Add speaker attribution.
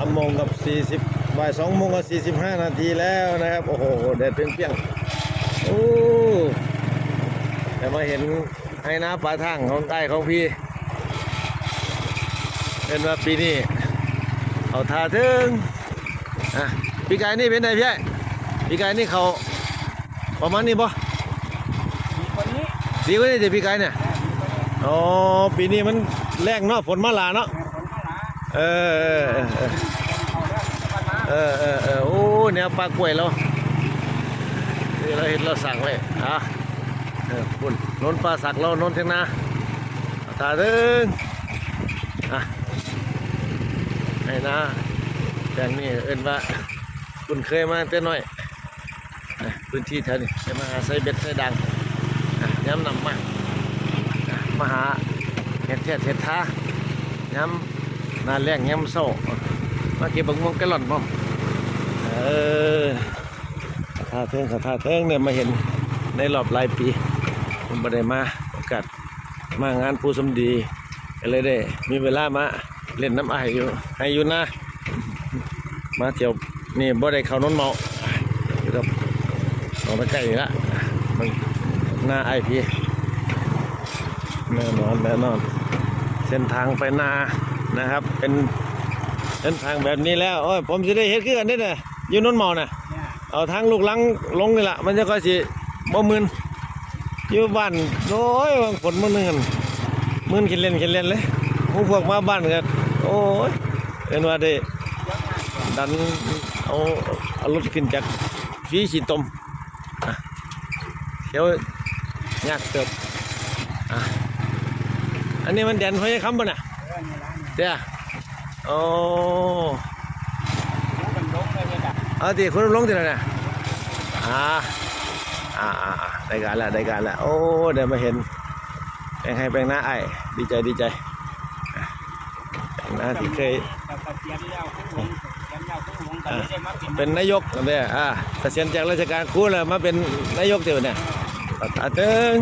Speaker 1: ามโมงกับสี่สิบบ่ายสองโมงกับสี่สิบห้านาทีแล้วนะครับ โอ้โหแดดเปรี้ยงๆโอ้แต่มาเห็นให้น้าปลาทางของใต้ของพี่ เป็นว่าปีนี้เอาทาถึงอะปีกายนี่เป็นไงพี่ไอ้ปีกายนี่เขาประมาณนี้ปะ
Speaker 2: มีคนนี้
Speaker 1: ดีกว่านี่จะปีกายเนี่ยอ๋อปีนี้มันแรงเนาะฝนมาหลาเนาะ
Speaker 2: คนข้างหลัง
Speaker 1: เออเออเออเออ
Speaker 2: เอาแล้วกันมา
Speaker 1: เออเออเออโอ้แนวปลากล้วยเรานี่เราเห็นเราสั่งไว้อะเออปุ่นนนปลาสักเรานนเทียงนาเอาตาดิงอะให้นะแต่งนี่เอิ้นว่าคุณเคยมาแต่น้อยอะพื้นที่แถวนี้จะมาหาใส่เบ็ดใส่ดังย้ำนำมามาหาเห็ดเทียดเห็ดท้าย้ำ นาแรงย้ำโซ่มาเก็บบักม่วงกะหล่อนพ่อมเออท่าเทิงท่าเทิงเนี่ยมาเห็นในรอบหลายปีผมบ่ได้มาโอกาสมางานผู้สมดีก็เลยได้ มีเวลามาเล่นน้ำไออยู่ให้อยู่นะมาเที่ยวนี่บ่ได้เข้านนเมาอยู่กับเอาไปใกล้นี่ละมันหน้าไอายพี่แน่นอนแน่นอน เส้นทางไปนา นะครับ เป็นเส้นทางแบบนี้แล้วโอ้ยผมจะได้เฮ็ดคือกันได้น่ะอยู่นนหมอน่ะ
Speaker 2: เอา
Speaker 1: ทางลูกหลังลงนี่ละมันจะก็สิบ่มึนอยู่บ้านโอ้ยบางฝนมื้อนึงอั่นมึนคิดเล่นคิดเล่นเลยหมู่พวกมาบ้านกันโอ้ยเห็นว่าได้ดันเอาเอารถขึ้นจากฟีสีตมอะเดี๋ยวยากเกิบอะอันนี้มันแดนห้อยคำบ่น่ะ
Speaker 2: เออนี่ร้านเนี่ย
Speaker 1: โอ้
Speaker 2: เลยเนี่ยจ้ะ
Speaker 1: เอาดิคุณลงที่ไหนน่ะอ่าอ่าอ่าได้การล้วได้การล้วโอ้เดี๋ยวมาเห็นแปลงให้แปลงหน้าไอ้ดีใจดีใจแปลงหน้าที่เคยเป็นนายกเนี่ยอ่าเกษียณจากราชการครูแล้วมาเป็นนายกเดี๋ยวเนี่ยตัดตาเติ้ง